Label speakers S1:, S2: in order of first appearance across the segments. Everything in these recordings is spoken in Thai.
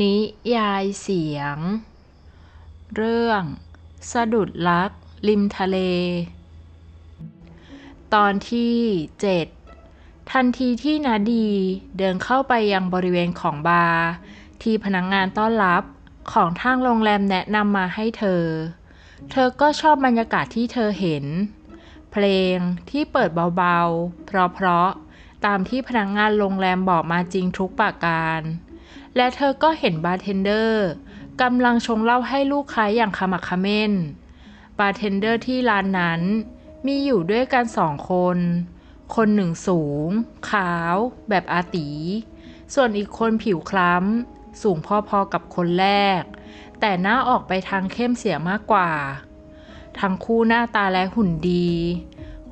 S1: นิยายเสียง เรื่อง สะดุดรัก ริมทะเล ตอนที่เจ็ดทันทีที่นาดีเดินเข้าไปยังบริเวณของบาร์ที่พนักงงานต้อนรับของทางโรงแรมแนะนำมาให้เธอ เธอก็ชอบบรรยากาศที่เธอเห็น เพลงที่เปิดเบาๆ เพราะๆ ตามที่พนักงงานโรงแรมบอกมาจริงทุกประการ และเธอก็เห็นบาร์เทนเดอร์กำลังชงเหล้าให้ลูกค้าอย่างขมักเขม้น บาร์เทนเดอร์ที่ร้านนั้นมีอยู่ด้วยกันสองคน คนหนึ่งสูง ขาว แบบอาตี ส่วนอีกคนผิวคล้ำ สูงพอๆกับคนแรก แต่หน้าออกไปทางเข้มเสียมากกว่า ทั้งคู่หน้าตาและหุ่นดี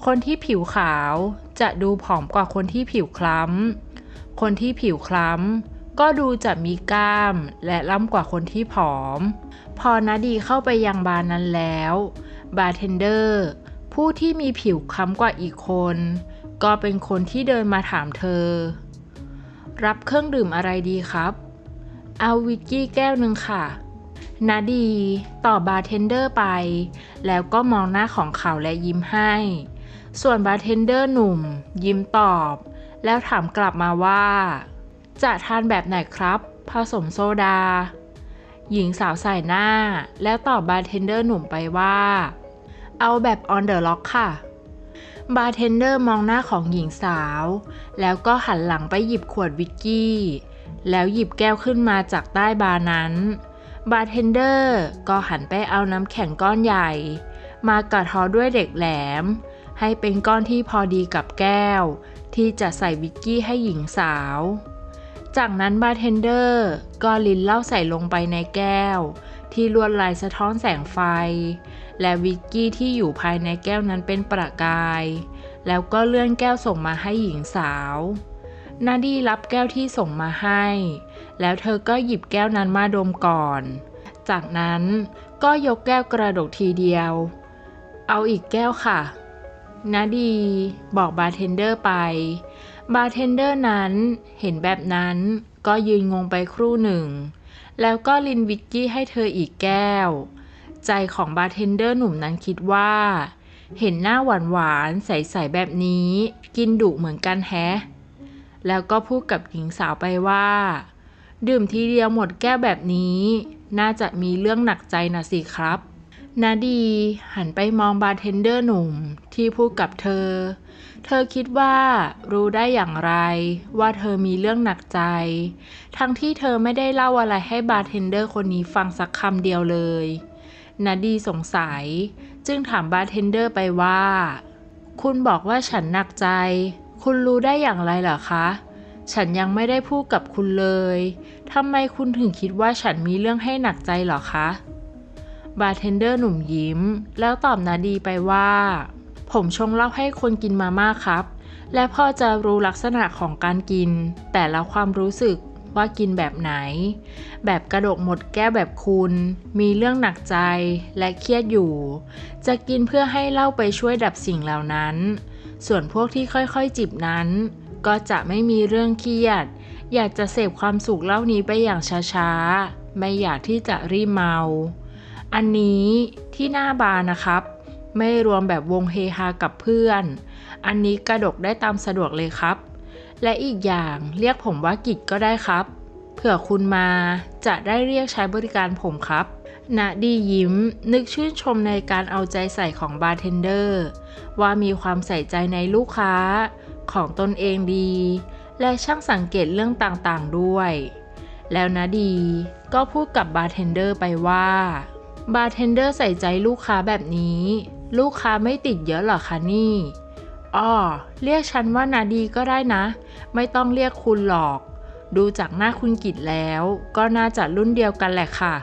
S1: คนที่ผิวขาวจะดูผอมกว่าคนที่ผิวคล้ำ คนที่ผิวคล้ำ ก็ดูจะมีกล้ามและล่ำกว่าคนที่ผอม พอนาดีเข้าไปยังบาร์นั้นแล้ว บาร์เทนเดอร์ ผู้ที่มีผิวคล้ำกว่าอีกคน ก็เป็นคนที่เดินมาถามเธอ รับเครื่องดื่มอะไรดีครับ เอาวิสกี้แก้วหนึ่งค่ะนาดีตอบบาร์เทนเดอร์ไป แล้วก็มองหน้าของเขาและยิ้มให้ ส่วนบาร์เทนเดอร์หนุ่ม ยิ้มตอบ แล้วถามกลับมาว่า จะทานแบบไหนครับ ผสมโซดา หญิงสาวใส่หน้า แล้วตอบบาร์เทนเดอร์หนุ่มไปว่า เอาแบบ on the lock ค่ะ บาร์เทนเดอร์มองหน้าของหญิงสาว แล้วก็หันหลังไปหยิบขวดวิสกี้ แล้วหยิบแก้วขึ้นมาจากใต้บาร์นั้น บาร์เทนเดอร์ก็หันไปเอาน้ำแข็งก้อนใหญ่ มากระทอด้วยเด็กแหลม ให้เป็นก้อนที่พอดีกับแก้วที่จะใส่วิสกี้ให้หญิงสาว จากนั้นบาร์เทนเดอร์ก็ลินเหล้าใส่ลงไปในแก้ว ที่ลวดลายสะท้อนแสงไฟ และวิสกี้ที่อยู่ภายในแก้วนั้นเป็นประกาย แล้วก็เลื่อนแก้วส่งมาให้หญิงสาวนาดีรับแก้วที่ส่งมาให้ แล้วเธอก็หยิบแก้วนั้นมาดมก่อน จากนั้นก็ยกแก้วกระดกทีเดียว เอาอีกแก้วค่ะนาดีบอกบาร์เทนเดอร์ไป บาร์เทนเดอร์นั้นเห็นแบบนั้นก็ยืนงงไปครู่หนึ่ง แล้วก็ลินวิสกี้ให้เธออีกแก้ว ใจของบาร์เทนเดอร์หนุ่มนั้นคิดว่า เห็นหน้าหวานหวานใสๆแบบนี้ กินดุเหมือนกันแฮะ แล้วก็พูดกับหญิงสาวไปว่า ดื่มทีเดียวหมดแก้วแบบนี้ น่าจะมีเรื่องหนักใจนะสิครับนาดีหันไปมองบาร์เทนเดอร์หนุ่มที่พูดกับเธอ เธอคิดว่ารู้ได้อย่างไรว่าเธอมีเรื่องหนักใจ ทั้งที่เธอไม่ได้เล่าอะไรให้บาร์เทนเดอร์คนนี้ฟังสักคำเดียวเลยนาดีสงสัย จึงถามบาร์เทนเดอร์ไปว่า คุณบอกว่าฉันหนักใจ คุณรู้ได้อย่างไรเหรอคะ ฉันยังไม่ได้พูดกับคุณเลยทำไมคุณถึงคิดว่าฉันมีเรื่องให้หนักใจเหรอคะบาร์เทนเดอร์หนุ่มยิ้ม แล้วตอบนาดีไปว่า ผมชงเหล้าให้คนกินมามากครับ และพอจะรู้ลักษณะของการกิน แต่ละความรู้สึกว่ากินแบบไหน แบบกระดกหมดแก้วแบบคุณ มีเรื่องหนักใจและเครียดอยู่ จะกินเพื่อให้เหล้าไปช่วยดับสิ่งเหล่านั้น ส่วนพวกที่ค่อยๆจิบนั้น ก็จะไม่มีเรื่องเครียด อยากจะเสพความสุขเหล่านี้ไปอย่างช้าๆ ไม่อยากที่จะรีบเมา อันนี้ที่หน้าบาร์นะครับ ไม่รวมแบบวงเฮฮากับเพื่อน อันนี้กระดกได้ตามสะดวกเลยครับ และอีกอย่างเรียกผมว่ากิจก็ได้ครับ เผื่อคุณมาจะได้เรียกใช้บริการผมครับนาดียิ้มนึกชื่นชมในการเอาใจใส่ของบาร์เทนเดอร์ว่ามีความใส่ใจในลูกค้าของตนเองดี และช่างสังเกตเรื่องต่างๆด้วย แล้วนาดีก็พูดกับบาร์เทนเดอร์ไปว่าบาร์เทนเดอร์ใส่ใจลูกค้าแบบนี้ ลูกค้าไม่ติดเยอะหรอคะนี่อ้อเรียกฉันว่านาดีก็ได้นะ ไม่ต้องเรียกคุณหรอก ดูจากหน้าคุณกิจแล้ว ก็น่าจะรุ่นเดียวกันแหละค่ะ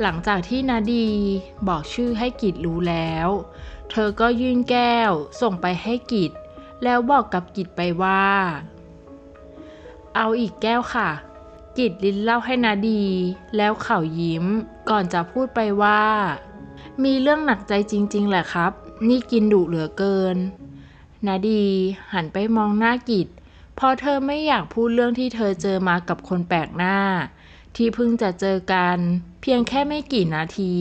S1: หลังจากที่นาดีบอกชื่อให้กิจรู้แล้ว เธอก็ยื่นแก้ว ส่งไปให้กิจ แล้วบอกกับกิจไปว่า เอาอีกแก้วค่ะ กิจลิ้นเล่าให้นาดี แล้วเขายิ้ม ก่อนจะพูดไปว่า มีเรื่องหนักใจจริง ๆ แหละครับ นี่กินดุเหลือเกิน นาดี หันไปมองหน้ากิจเพราะเธอไม่อยากพูดเรื่องที่เธอเจอมากับคนแปลกหน้า ที่เพิ่งจะเจอกัน เพียงแค่ไม่กี่นาที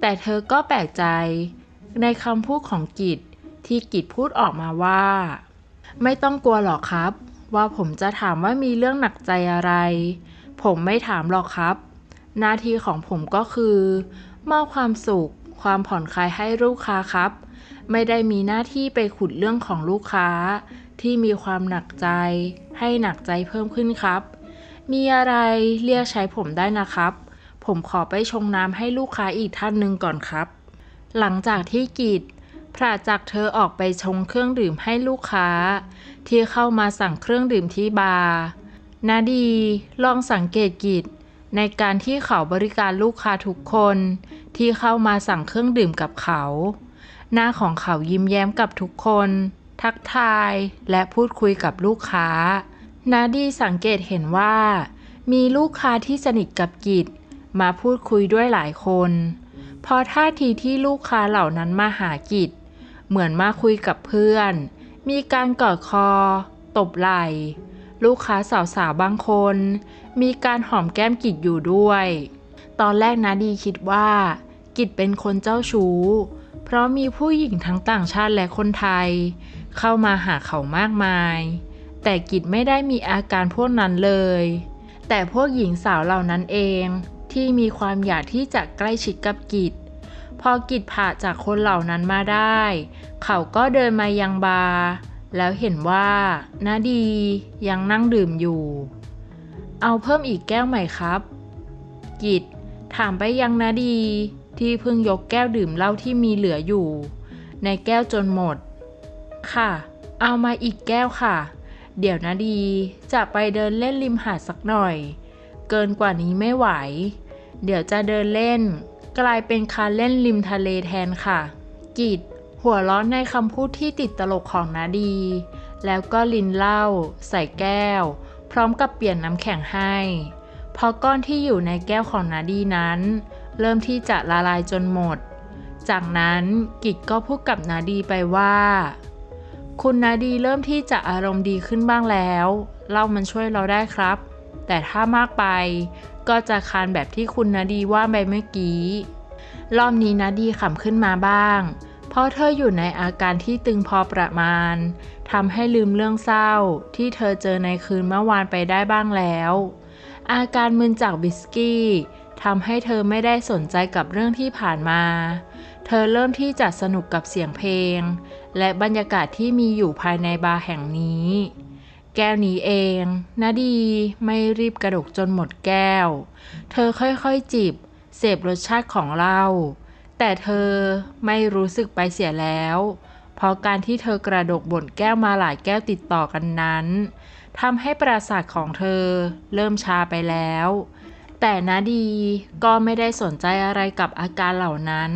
S1: แต่เธอก็แปลกใจ ในคำพูดของกิจที่กิจพูดออกมาว่า ไม่ต้องกลัวหรอกครับ ว่าผมจะถามว่ามีเรื่องหนักใจอะไร ผมไม่ถามหรอกครับหน้าที่ของผมก็คือ มอบความสุข ความผ่อนคลายให้ลูกค้าครับ ไม่ได้มีหน้าที่ไปขุดเรื่องของลูกค้า ที่มีความหนักใจ ให้หนักใจเพิ่มขึ้นครับ มีอะไรเรียกใช้ผมได้นะครับ ผมขอไปชงน้ำให้ลูกค้าอีกท่านหนึ่งก่อนครับ หลังจากที่กิจพระจากเธอออกไปชงเครื่องดื่มให้ลูกค้า ที่เข้ามาสั่งเครื่องดื่มที่บาร์นาดี ลองสังเกตกิจ ในการที่เขาบริการลูกค้าทุกคนที่เข้ามาสั่งเครื่องดื่มกับเขา หน้าของเขายิ้มแย้มกับทุกคน ทักทายและพูดคุยกับลูกค้า นาดีสังเกตเห็นว่า มีลูกค้าที่สนิทกับกิจมาพูดคุยด้วยหลายคนพอท่าทีที่ลูกค้าเหล่านั้นมาหากิจ เหมือนมาคุยกับเพื่อน มีการกอดคอ ตบไหล่ ลูกค้าสาวๆบางคน มีการหอมแก้มกิจอยู่ด้วย ตอนแรกนาดีคิดว่า กิจเป็นคนเจ้าชู้ เพราะมีผู้หญิงทั้งต่างชาติและคนไทย เข้ามาหาเขามากมาย แต่กิจไม่ได้มีอาการพวกนั้นเลย แต่พวกหญิงสาวเหล่านั้นเองที่มีความอยากที่จะใกล้ชิดกับกิจ พอกิจผ่าจากคนเหล่านั้นมาได้ เขาก็เดินมายังบาร์ แล้วเห็นว่านาดียังนั่งดื่มอยู่ เอาเพิ่มอีกแก้วใหม่ครับ กิจถามไปยังนาดีที่เพิ่งยกแก้วดื่มเหล้าที่มีเหลืออยู่ ในแก้วจนหมด ค่ะ เอามาอีกแก้วค่ะ เดี๋ยวนาดีจะไปเดินเล่นริมหาดสักหน่อย เกินกว่านี้ไม่ไหว เดี๋ยวจะเดินเล่น กลายเป็นกาเล่นริมทะเลแทนค่ะ กิจ หัวเร้อในคำพูดที่ติดตลกของนาดี แล้วก็ลินเหล้าใส่แก้ว พร้อมกับเปลี่ยนน้ำแข็งให้พอก้อนที่อยู่ในแก้วของนาดีนั้น เริ่มที่จะละลายจนหมด จากนั้นกิจก็พูดกับนาดีไปว่า คุณนาดีเริ่มที่จะอารมณ์ดีขึ้นบ้างแล้วเหล้ามันช่วยเราได้ครับ แต่ถ้ามากไปก็จะคานแบบที่คุณนาดีว่าไปเมื่อกี้ รอบนี้นาดีขำขึ้นมาบ้าง เพราะเธออยู่ในอาการที่ตึงพอประมาณทำให้ลืมเรื่องเศร้า ที่เธอเจอในคืนเมื่อวานไปได้บ้างแล้ว อาการมึนจากบิสกี้ทำให้เธอไม่ได้สนใจกับเรื่องที่ผ่านมา เธอเริ่มที่จะสนุกกับเสียงเพลง และบรรยากาศที่มีอยู่ภายในบาร์แห่งนี้ แก้วนี้เองนาดีไม่รีบกระดกจนหมดแก้ว เธอค่อยๆจิบ เสพรสชาติของเหล้า แต่เธอไม่รู้สึกไปเสียแล้ว เพราะการที่เธอกระดกบนแก้วมาหลายแก้วติดต่อกันนั้นทำให้ประสาทของเธอเริ่มชาไปแล้ว แต่นาดีก็ไม่ได้สนใจอะไรกับอาการเหล่านั้น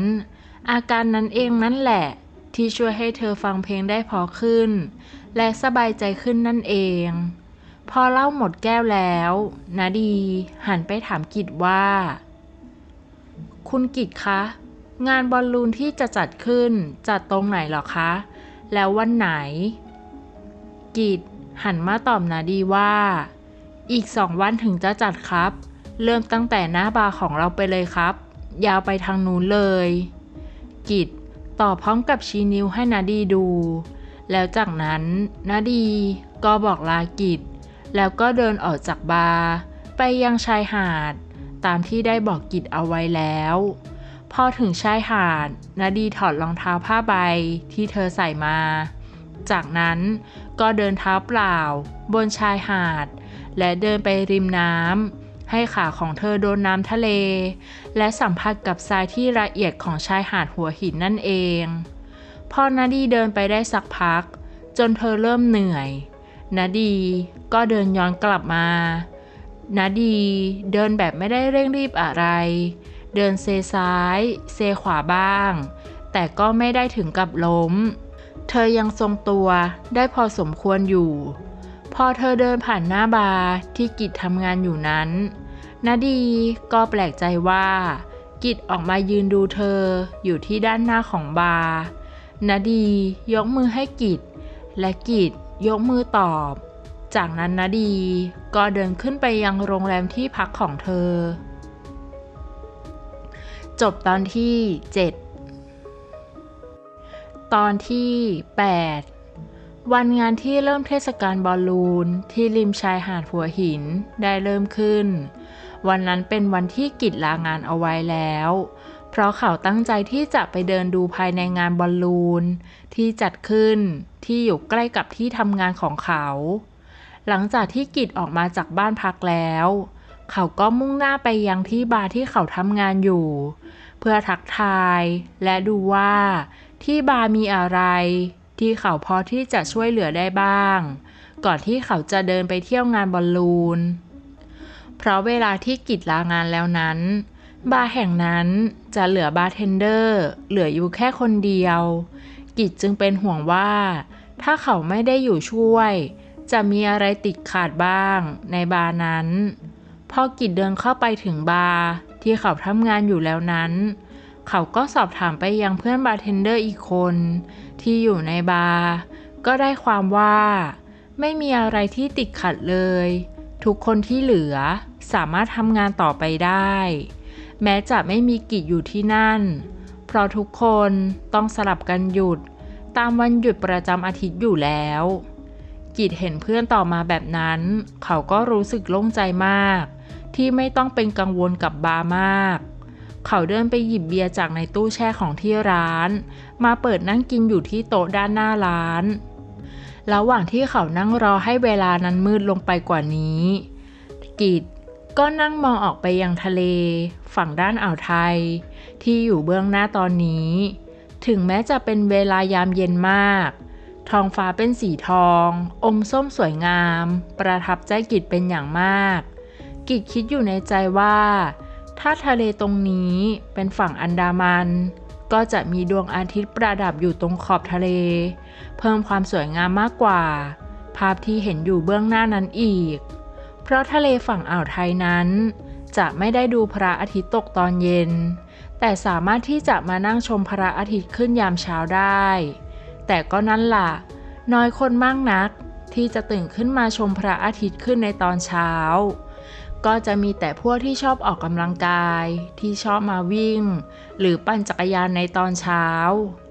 S1: อาการนั้นเองนั่นแหละ ที่ช่วยให้เธอฟังเพลงได้พอขึ้น และสบายใจขึ้นนั่นเอง พอเล่าหมดแก้วแล้วนาดีหันไปถามกิจว่า คุณกิจคะ งานบอลลูนที่จะจัดขึ้น จัดตรงไหนหรอคะ แล้ววันไหน กิจหันมาตอบนาดีว่า อีกสองวันถึงจะจัดครับ เริ่มตั้งแต่หน้าบาร์ของเราไปเลยครับ ยาวไปทางนู้นเลย กิจตอบพร้อมกับชี้นิ้วให้นาดีดู แล้วจากนั้นนาดีก็บอกลากิจ แล้วก็เดินออกจากบาร์ไปยังชายหาด ตามที่ได้บอกกิจเอาไว้แล้ว พอถึงชายหาดนาดีถอดรองเท้าผ้าใบที่เธอใส่มา จากนั้นก็เดินเท้าเปล่า บนชายหาด และเดินไปริมน้ำให้ขาของเธอโดนน้ำทะเล และสัมผัสกับทรายที่ละเอียดของชายหาดหัวหินนั่นเอง พอนาดีเดินไปได้สักพัก จนเธอเริ่มเหนื่อยนาดีก็เดินย้อนกลับมานาดีเดินแบบไม่ได้เร่งรีบอะไร เดินเซซ้าย เซขวาบ้าง แต่ก็ไม่ได้ถึงกับล้ม เธอยังทรงตัวได้พอสมควรอยู่ พอเธอเดินผ่านหน้าบาร์ที่กิจทำงานอยู่นั้นนาดีก็แปลกใจว่า กิจออกมายืนดูเธออยู่ที่ด้านหน้าของบาร์นาดียกมือให้กิจ และกิจยกมือตอบ จากนั้นนาดีก็เดินขึ้นไปยังโรงแรมที่พักของเธอ จบตอนที่ 7 ตอนที่ 8 วันงานที่เริ่มเทศกาลบอลลูนที่ริมชายหาดหัวหินได้เริ่มขึ้น วันนั้นเป็นวันที่กิจลางานเอาไว้แล้ว เพราะเขาตั้งใจที่จะไปเดินดูภายในงานบอลลูนที่จัดขึ้นที่อยู่ใกล้กับที่ทำงานของเขา หลังจากที่กิจออกมาจากบ้านพักแล้วเเขาก็มุ่งหน้าไปยังที่บาร์ที่เขาทำงานอยู่ เพื่อทักทายและดูว่า ที่บาร์มีอะไร ที่เขาพอที่จะช่วยเหลือได้บ้าง ก่อนที่เขาจะเดินไปเที่ยวงานบอลลูน เพราะเวลาที่กิจลางานแล้วนั้น บาร์แห่งนั้นจะเหลือบาร์เทนเดอร์ เหลืออยู่แค่คนเดียว กิจจึงเป็นห่วงว่า ถ้าเขาไม่ได้อยู่ช่วย จะมีอะไรติดขาดบ้างในบาร์นั้น อกิจเดินเข้าไปถึงบาร์ที่เขาทำงานอยู่แล้วนั้น เขาก็สอบถามไปยังเพื่อนบาร์เทนเดอร์อีกคน ที่อยู่ในบาร์ก็ได้ความว่า ไม่มีอะไรที่ติดขัดเลย ทุกคนที่เหลือสามารถทำงานต่อไปได้ แม้จะไม่มีกิจอยู่ที่นั่น เพราะทุกคนต้องสลับกันหยุดตามวันหยุดประจำอาทิตย์อยู่แล้ว กิจเห็นเพื่อนต่อมาแบบนั้น เขาก็รู้สึกโล่งใจมาก ที่ไม่ต้องเป็นกังวลกับบาร์มาก เขาเดินไปหยิบเบียร์จากในตู้แช่ของที่ร้าน มาเปิดนั่งกินอยู่ที่โต๊ะด้านหน้าร้าน ระหว่างที่เขานั่งรอให้เวลานั้นมืดลงไปกว่านี้ กิจก็นั่งมองออกไปยังทะเล ฝั่งด้านอ่าวไทย ที่อยู่เบื้องหน้าตอนนี้ ถึงแม้จะเป็นเวลายามเย็นมาก ท้องฟ้าเป็นสีทอง อมส้มสวยงาม ประทับใจกิจเป็นอย่างมาก กิจคิดอยู่ในใจว่า ถ้าทะเลตรงนี้เป็นฝั่งอันดามัน ก็จะมีดวงอาทิตย์ประดับอยู่ตรงขอบทะเล เพิ่มความสวยงามมากกว่า ภาพที่เห็นอยู่เบื้องหน้านั้นอีก เพราะทะเลฝั่งอ่าวไทยนั้น จะไม่ได้ดูพระอาทิตย์ตกตอนเย็น แต่สามารถที่จะมานั่งชมพระอาทิตย์ขึ้นยามเช้าได้ แต่ก็นั่นล่ะ น้อยคนมากนักที่จะตื่นขึ้นมาชมพระอาทิตย์ขึ้นในตอนเช้า ก็จะมีแต่พวกที่ชอบออกกำลังกาย ที่ชอบมาวิ่ง หรือปั่นจักรยานในตอนเช้า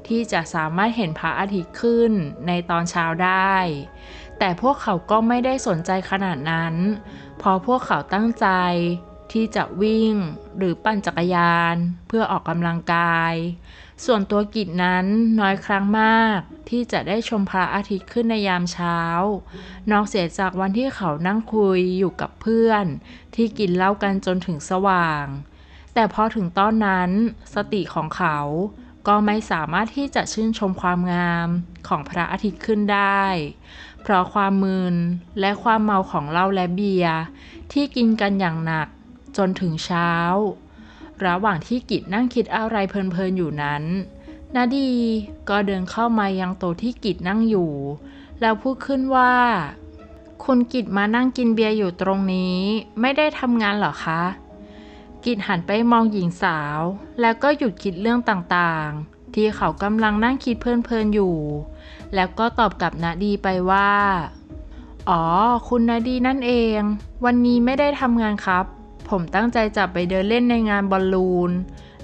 S1: ที่จะสามารถเห็นพระอาทิตย์ขึ้นในตอนเช้าได้ แต่พวกเขาก็ไม่ได้สนใจขนาดนั้น เพราะพวกเขาตั้งใจที่จะวิ่งหรือปั่นจักรยาน เพื่อออกกำลังกาย ส่วนตัวกิจนั้นน้อยครั้งมากที่จะได้ชมพระอาทิตย์ขึ้นในยามเช้า นอกเสียจากวันที่เขานั่งคุยอยู่กับเพื่อน ที่กินเหล้ากันจนถึงสว่าง แต่พอถึงตอนนั้นสติของเขาก็ไม่สามารถที่จะชื่นชมความงามของพระอาทิตย์ขึ้นได้ เพราะความมึนและความเมาของเหล้าและเบียร์ที่กินกันอย่างหนักจนถึงเช้า ระหว่างที่กิจนั่งคิดอะไรเพลินๆอยู่นั้น นาดีก็เดินเข้ามายังโต๊ะที่กิจนั่งอยู่ แล้วพูดขึ้นว่า คุณกิจมานั่งกินเบียร์อยู่ตรงนี้ ไม่ได้ทำงานเหรอคะ กิจหันไปมองหญิงสาว แล้วก็หยุดคิดเรื่องต่างๆ ที่เขากำลังนั่งคิดเพลินๆอยู่ แล้วก็ตอบกับนาดีไปว่า อ๋อ คุณนาดีนั่นเอง วันนี้ไม่ได้ทำงานครับ ผมตั้งใจจะไปเดินเล่นในงานบอลลูน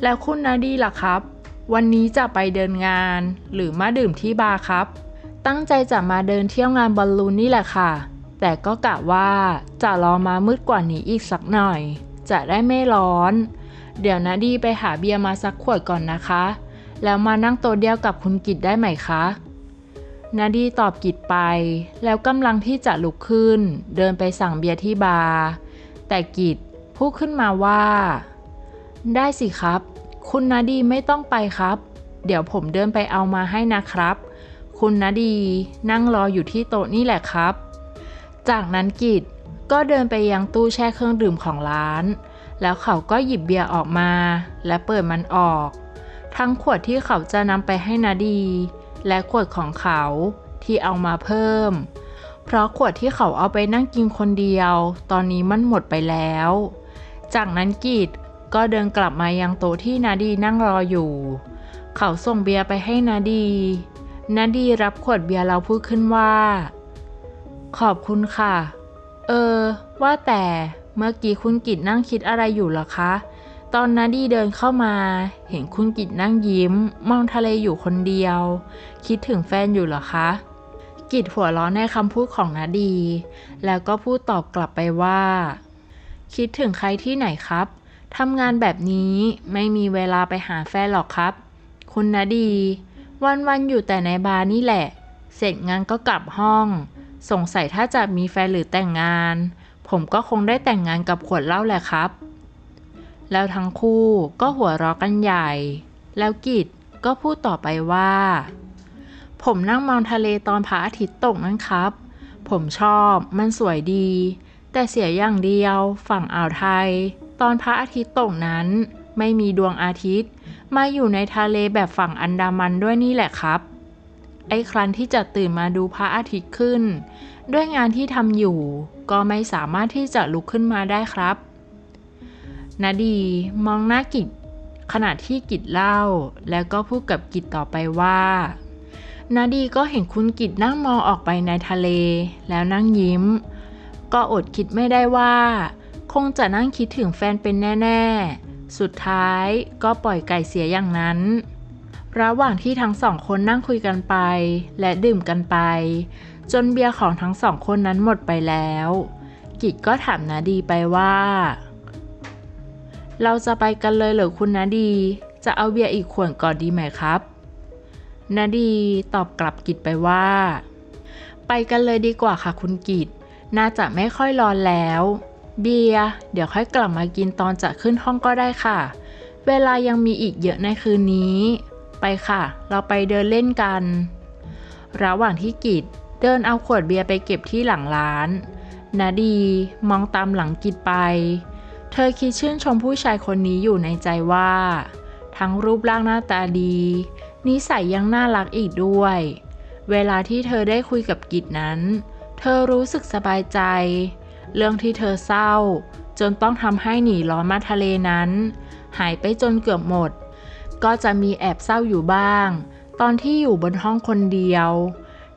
S1: แล้วคุณนาดีล่ะครับ วันนี้จะไปเดินงานหรือมาดื่มที่บาร์ครับ ตั้งใจจะมาเดินเที่ยวงานบอลลูนนี่แหละค่ะ แต่ก็กะว่าจะรอมามืดกว่านี้อีกสักหน่อย จะได้ไม่ร้อน เดี๋ยวนาดีไปหาเบียร์มาสักขวดก่อนนะคะ แล้วมานั่งโต๊ะเดียวกับคุณกิจได้ไหมคะนาดีตอบกิจไป แล้วกำลังที่จะลุกขึ้น เดินไปสั่งเบียร์ที่บาร์แต่กิจ พูดขึ้นมาว่า ได้สิครับ คุณนาดีไม่ต้องไปครับ เดี๋ยวผมเดินไปเอามาให้นะครับ คุณนาดีนั่งรออยู่ที่โต๊ะนี่แหละครับ จากนั้นกิจก็เดินไปยังตู้แช่เครื่องดื่มของร้าน แล้วเขาก็หยิบเบียร์ออกมา และเปิดมันออก ทั้งขวดที่เขาจะนำไปให้นาดี และขวดของเขาที่เอามาเพิ่ม เพราะขวดที่เขาเอาไปนั่งกินคนเดียว ตอนนี้มันหมดไปแล้ว จากนั้นกิจก็เดินกลับมายังโต๊ะที่นาดีนั่งรออยู่ เขาส่งเบียร์ไปให้นาดี นาดีรับขวดเบียร์เราพูดขึ้นว่า ขอบคุณค่ะ เออ ว่าแต่เมื่อกี้คุณกิจนั่งคิดอะไรอยู่เหรอคะ ตอนนาดีเดินเข้ามา เห็นคุณกิจนั่งยิ้ม มองทะเลอยู่คนเดียว คิดถึงแฟนอยู่เหรอคะกิจหัวเราะในคำพูดของนาดี แล้วก็พูดตอบกลับไปว่า คิดถึงใครที่ไหนครับ ทำงานแบบนี้ไม่มีเวลาไปหาแฟนหรอกครับ คุณนาดี วันๆอยู่แต่ในบาร์นี่แหละ เสร็จงานก็กลับห้อง สงสัยถ้าจะมีแฟนหรือแต่งงาน ผมก็คงได้แต่งงานกับขวดเหล้าแหละครับ แล้วทั้งคู่ก็หัวเราะกันใหญ่ แล้วกิจก็พูดต่อไปว่า ผมนั่งมองทะเลตอนพระอาทิตย์ตกนั่นครับ ผมชอบมันสวยดี แต่เสียอย่างเดียวฝั่งอ่าวไทย ตอนพระอาทิตย์ตกนั้น ไม่มีดวงอาทิตย์ มาอยู่ในทะเลแบบฝั่งอันดามันด้วยนี่แหละครับ ไอ้ครั้นที่จะตื่นมาดูพระอาทิตย์ขึ้น ด้วยงานที่ทำอยู่ ก็ไม่สามารถที่จะลุกขึ้นมาได้ครับนาดีมองหน้ากิจขณะที่กิจเล่า แล้วก็พูดกับกิจต่อไปว่า นาดีก็เห็นคุณกิจนั่งมองออกไปในทะเล แล้วนั่งยิ้ม ก็อดคิดไม่ได้ว่า คงจะนั่งคิดถึงแฟนเป็นแน่ ๆ สุดท้ายก็ปล่อยไก่เสียอย่างนั้น ระหว่างที่ทั้งสองคนนั่งคุยกันไป และดื่มกันไป จนเบียร์ของทั้งสองคนนั้นหมดไปแล้ว กิจก็ถามนาดีไปว่า เราจะไปกันเลยเหรือคุณนาดี จะเอาเบียร์อีกขวดก่อนดีไหมครับนาดีตอบกลับกิจไปว่า ไปกันเลยดีกว่าค่ะคุณกิจ น่าจะไม่ค่อยร้อนแล้ว เบียร์เดี๋ยวค่อยกลับมากินตอนจะขึ้นห้องก็ได้ค่ะ เวลายังมีอีกเยอะในคืนนี้ ไปค่ะ เราไปเดินเล่นกัน ระหว่างที่กิจเดินเอาขวดเบียร์ไปเก็บที่หลังร้าน นาดีมองตามหลังกิจไป เธอคิดชื่นชมผู้ชายคนนี้อยู่ในใจว่า ทั้งรูปร่างหน้าตาดี นิสัยยังน่ารักอีกด้วย เวลาที่เธอได้คุยกับกิจนั้น เธอรู้สึกสบายใจ เรื่องที่เธอเศร้า จนต้องทำให้หนีร้อนมาทะเลนั้น หายไปจนเกือบหมด ก็จะมีแอบเศร้าอยู่บ้าง ตอนที่อยู่บนห้องคนเดียว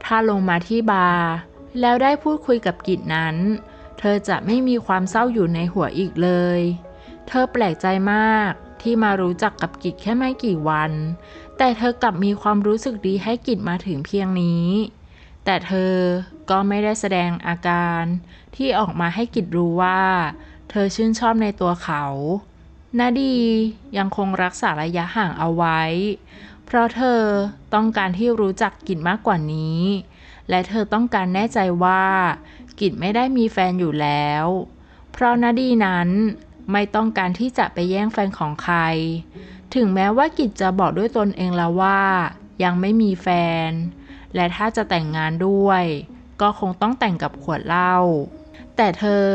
S1: ถ้าลงมาที่บาร์แล้วได้พูดคุยกับกิจนั้น เธอจะไม่มีความเศร้าอยู่ในหัวอีกเลย เธอแปลกใจมากที่มารู้จักกับกิจแค่ไม่กี่วัน แต่เธอกลับมีความรู้สึกดีให้กิจมาถึงเพียงนี้ แต่เธอก็ไม่ได้แสดงอาการที่ออกมาให้กิจรู้ว่า เธอชื่นชอบในตัวเขานาดียังคงรักษาระยะห่างเอาไว้ เพราะเธอต้องการที่รู้จักกิจมากกว่านี้ และเธอต้องการแน่ใจว่า กิจไม่ได้มีแฟนอยู่แล้ว เพราะนาดีนั้นไม่ต้องการที่จะไปแย่งแฟนของใคร ถึงแม้ว่ากิจจะบอกด้วยตนเองแล้วว่า ยังไม่มีแฟน และถ้าจะแต่งงานด้วย ก็คงต้องแต่งกับขวดเหล้า แต่เธอ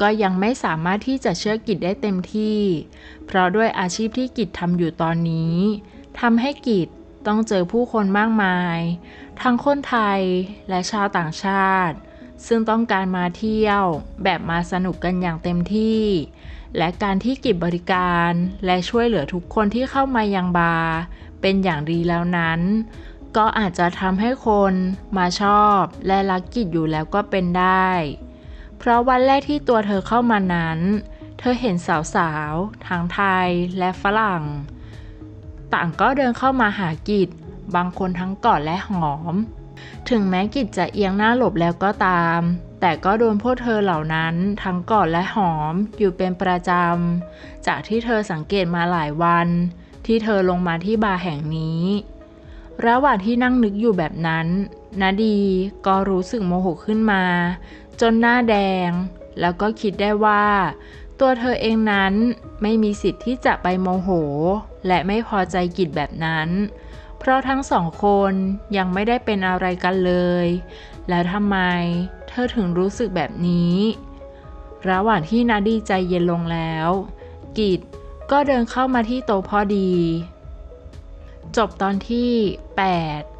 S1: ก็ยังไม่สามารถที่จะเชื่อกิจได้เต็มที่ เพราะด้วยอาชีพที่กิจทำอยู่ตอนนี้ทำให้กิจต้องเจอผู้คนมากมาย ทั้งคนไทยและชาวต่างชาติ ซึ่งต้องการมาเที่ยวแบบมาสนุกกันอย่างเต็มที่ และการที่กิจบริการและช่วยเหลือทุกคนที่เข้ามายังบาร์เป็นอย่างดีแล้วนั้น ก็อาจจะทำให้คนมาชอบและรักกิจอยู่แล้วก็เป็นได้ เพราะวันแรกที่ตัวเธอเข้ามานั้น เธอเห็นสาวๆ ทั้งไทยและฝรั่ง ต่างก็เดินเข้ามาหากิจ บางคนทั้งกอดและหอม ถึงแม้กิจจะเอียงหน้าหลบแล้วก็ตาม แต่ก็โดนพวกเธอเหล่านั้นทั้งกอดและหอมอยู่เป็นประจำ จากที่เธอสังเกตมาหลายวัน ที่เธอลงมาที่บาร์แห่งนี้ ระหว่างที่นั่งนึกอยู่แบบนั้นนาดีก็รู้สึกโมโหขึ้นมา จนหน้าแดง แล้วก็คิดได้ว่า ตัวเธอเองนั้นไม่มีสิทธิ์ที่จะไปโมโห และไม่พอใจกิจแบบนั้น เพราะทั้งสองคนยังไม่ได้เป็นอะไรกันเลย แล้วทำไมเธอถึงรู้สึกแบบนี้ ระหว่างที่นาดีใจเย็นลงแล้ว กิจก็เดินเข้ามาที่โต๊ะพอดี จบตอนที่ 8